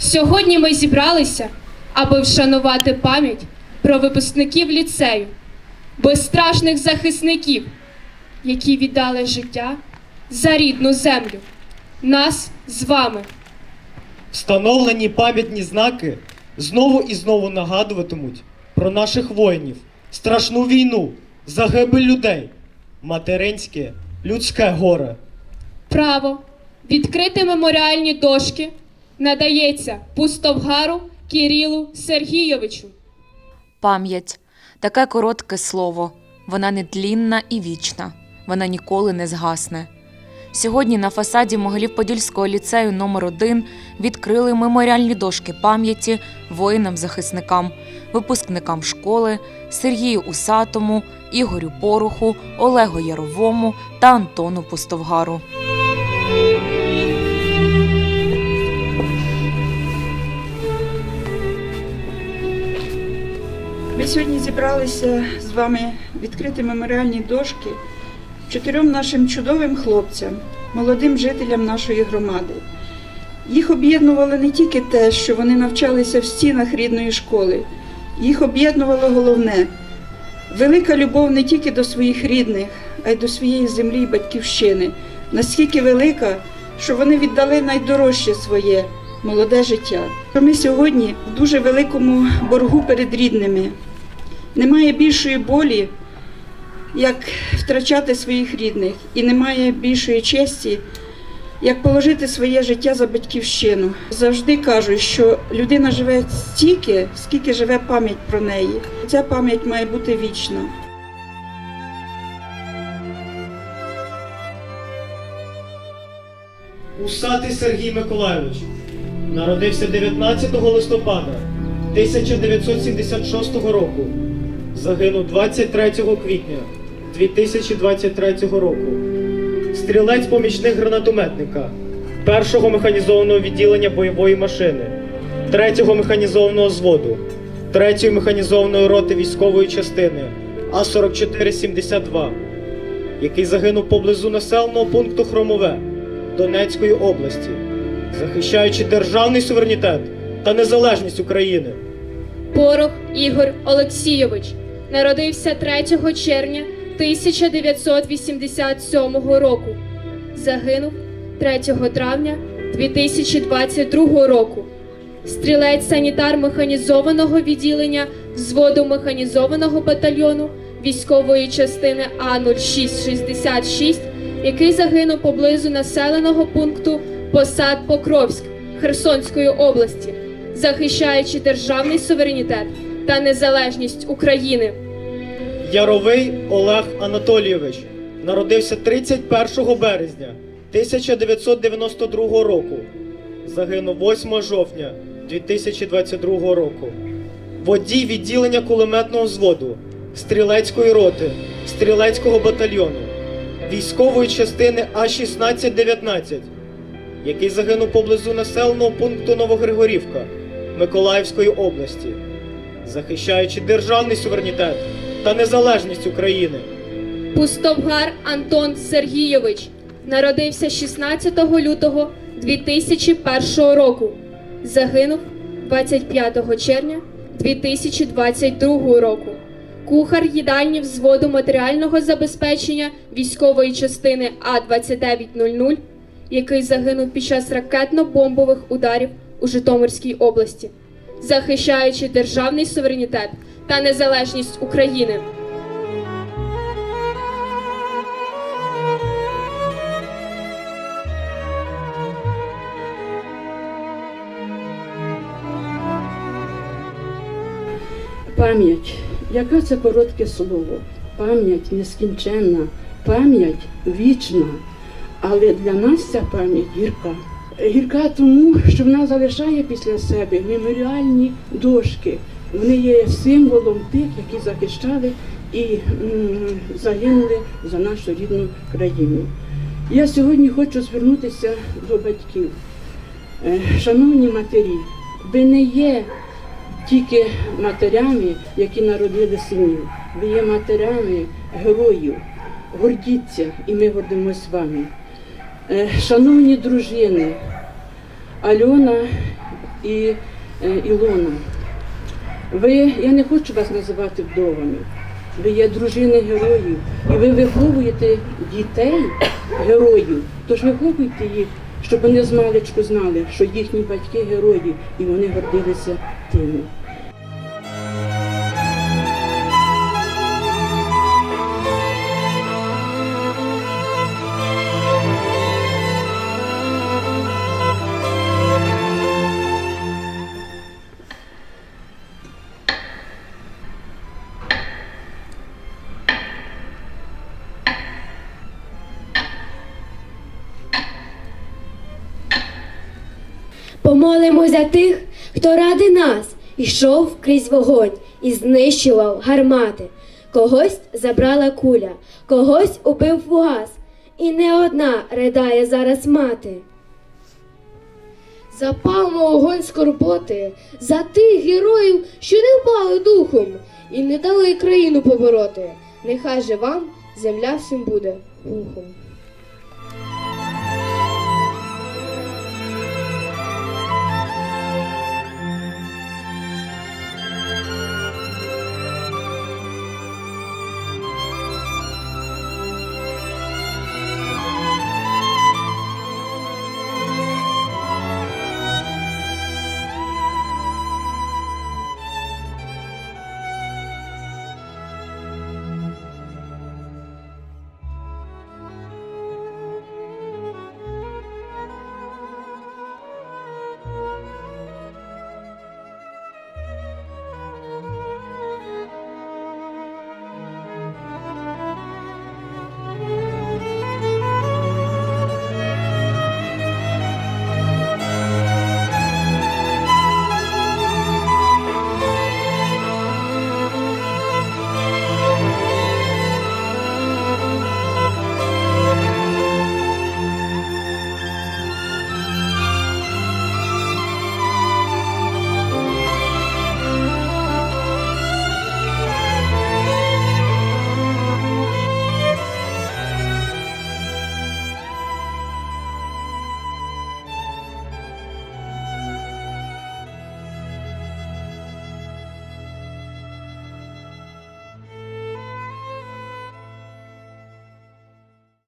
Сьогодні ми зібралися, аби вшанувати пам'ять про випускників ліцею, безстрашних захисників, які віддали життя за рідну землю, нас з вами. Встановлені пам'ятні знаки знову і знову нагадуватимуть про наших воїнів, страшну війну, загибель людей, материнське, людське горе. Право відкрити меморіальні дошки надається Пустовгару Кирилу Сергійовичу. Пам'ять таке коротке слово, вона нетлінна і вічна, вона ніколи не згасне. Сьогодні на фасаді Могилів-Подільського ліцею номер 1 відкрили меморіальні дошки пам'яті воїнам-захисникам, випускникам школи Сергію Усатому, Ігорю Пороху, Олегу Яровому та Антону Пустовгару. Сьогодні зібралися з вами відкрити меморіальні дошки чотирьом нашим чудовим хлопцям, молодим жителям нашої громади. Їх об'єднувало не тільки те, що вони навчалися в стінах рідної школи, їх об'єднувало головне велика любов не тільки до своїх рідних, а й до своєї землі і батьківщини, наскільки велика, що вони віддали найдорожче своє молоде життя. Ми сьогодні в дуже великому боргу перед рідними. Немає більшої болі, як втрачати своїх рідних, і немає більшої честі, як положити своє життя за батьківщину. Завжди кажуть, що людина живе стільки, скільки живе пам'ять про неї. Ця пам'ять має бути вічна. Усатий Сергій Миколайович народився 19 листопада 1976 року. Загинув 23 квітня 2023 року. Стрілець помічник гранатометника, першого механізованого відділення бойової машини, третього механізованого зводу, третьої механізованої роти військової частини А4472, який загинув поблизу населеного пункту Хромове Донецької області, захищаючи державний суверенітет та незалежність України. Порох Ігор Олексійович народився 3 червня 1987 року. Загинув 3 травня 2022 року. Стрілець санітар механізованого відділення взводу механізованого батальйону військової частини А0666, який загинув поблизу населеного пункту Посад Покровськ Херсонської області, захищаючи державний суверенітет та незалежність України. Яровий Олег Анатолійович народився 31 березня 1992 року. Загинув 8 жовтня 2022 року. Водій відділення кулеметного взводу, стрілецької роти, стрілецького батальйону, військової частини А1619, який загинув поблизу населеного пункту Новогригорівка Миколаївської області, захищаючи державний суверенітет та незалежність України. Пустовгар Антон Сергійович народився 16 лютого 2001 року. Загинув 25 червня 2022 року. Кухар їдальні взводу матеріального забезпечення військової частини А2900, який загинув під час ракетно-бомбових ударів у Житомирській області, захищаючи державний суверенітет та незалежність України. Пам'ять, яке це коротке слово. Пам'ять нескінченна, пам'ять вічна. Але для нас ця пам'ять гірка. Гірка тому, що вона залишає після себе меморіальні дошки. Вони є символом тих, які захищали і загинули за нашу рідну країну. Я сьогодні хочу звернутися до батьків. Е, Шановні матері, ви не є тільки матерями, які народили синів. Ви є матерями героїв. Гордіться, і ми гордимось вами. Е, Шановні дружини, Альона і е, Ілона. Ви, я не хочу вас називати вдовами. Ви є дружини героїв, і ви виховуєте дітей героїв. Тож виховуйте їх, щоб вони з маличку знали, що їхні батьки герої, і вони гордилися тими. Помолимо за тих, хто ради нас ішов крізь вогонь і знищував гармати. Когось забрала куля, когось убив фугас, і не одна ридає зараз мати. Запалмо огонь скорботи за тих героїв, що не впали духом і не дали країну побороти. Нехай же вам земля всім буде пухом.